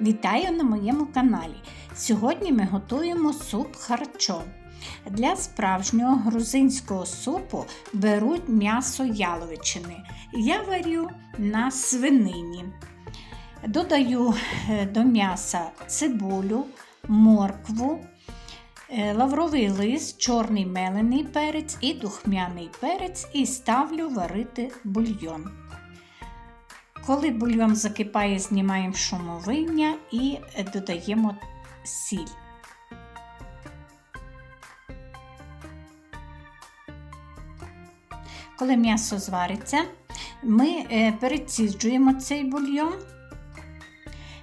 Вітаю на моєму каналі. Сьогодні ми готуємо суп харчо. Для справжнього грузинського супу беруть м'ясо яловичини. Я варю на свинині. Додаю е, до м'яса цибулю, моркву, е, лавровий лист, чорний мелений перець і духмяний перець і ставлю варити бульйон. Коли бульйон закипає, знімаємо шумовиння і додаємо сіль. Коли м'ясо звариться, ми е, переціджуємо цей бульйон,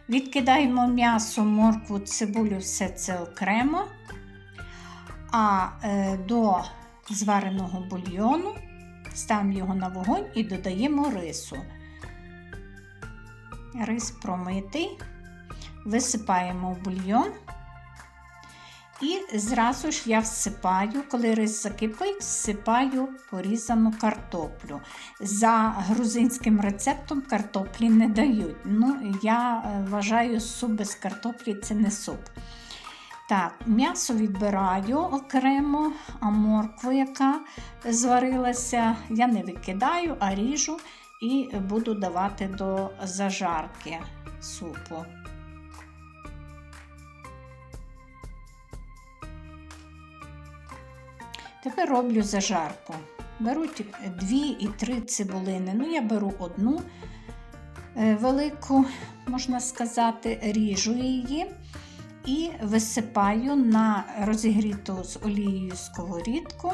відкидаємо м'ясо, моркву, цибулю, все це окремо, а е, до звареного бульйону ставимо його на вогонь і додаємо рису. Рис промитий, висипаємо в бульйон. І зразу ж я всипаю, коли рис закипить, всипаю порізану картоплю. За грузинським рецептом картоплі не дають. Ну, Я вважаю, суп без картоплі це не суп. Так, М'ясо відбираю окремо, а моркву, яка зварилася, я не викидаю, а ріжу і буду давати до зажарки супу. Тепер роблю зажарку. Беруть дві і три цибулини. Ну, я беру одну е, велику, можна сказати, ріжу її і висипаю на розігріту з олією сковорідку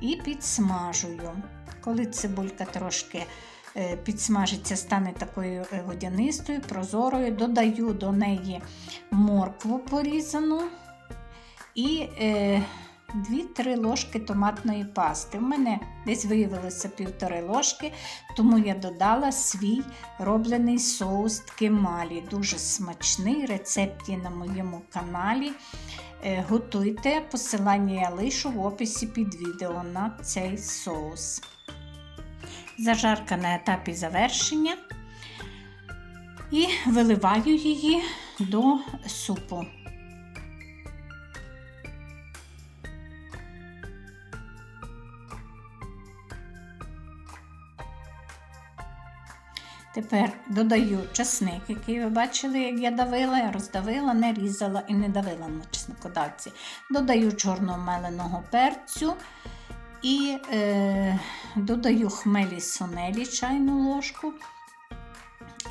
і підсмажую. Коли цибулька трошки е, підсмажиться, стане такою е, водянистою, прозорою, додаю до неї моркву порізану і е, 2-3 ложки томатної пасти. У мене десь виявилося півтори ложки, тому я додала свій роблений соус ткемалі. Дуже смачний рецепт є на моєму каналі. Е, готуйте, посилання я лишу в описі під відео на цей соус. Зажарка на етапі завершення. І виливаю її до супу. Тепер додаю чесник, який ви бачили, як я давила, роздавила, не різала і не давила на чесникодавці. Додаю чорного меленого перцю і е, додаю хмелі сонелі чайну ложку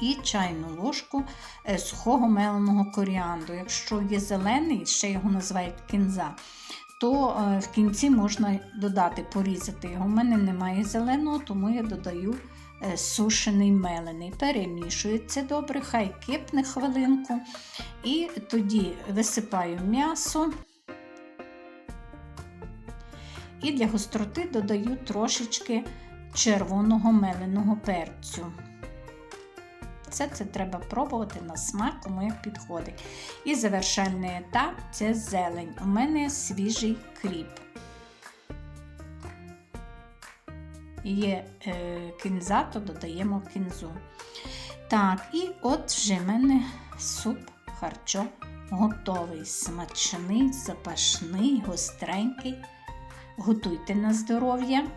і чайну ложку е, сухого меленого коріандру. Якщо є зелений, ще його називають кінза, то е, в кінці можна додати, порізати його. У мене немає зеленого, тому я додаю. Е, сушений мелений. Перемішується добре, хай кипне хвилинку. І тоді висипаю м'ясо. І для гостроти додаю трошечки червоного меленого перцю. Все це треба пробувати на смак, кому як підходить. І завершальний етап це зелень. У мене свіжий кріп. є е, кінза, то додаємо кінзу. Так, і от вже в мене суп харчо готовий. Смачний, запашний, гостренький. Готуйте на здоров'я.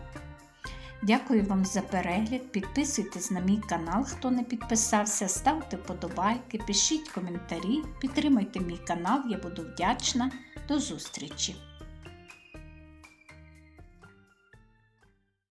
Дякую вам за перегляд. Підписуйтесь на мій канал, хто не підписався, ставте подобайки, пишіть коментарі, підтримайте мій канал, я буду вдячна. До зустрічі!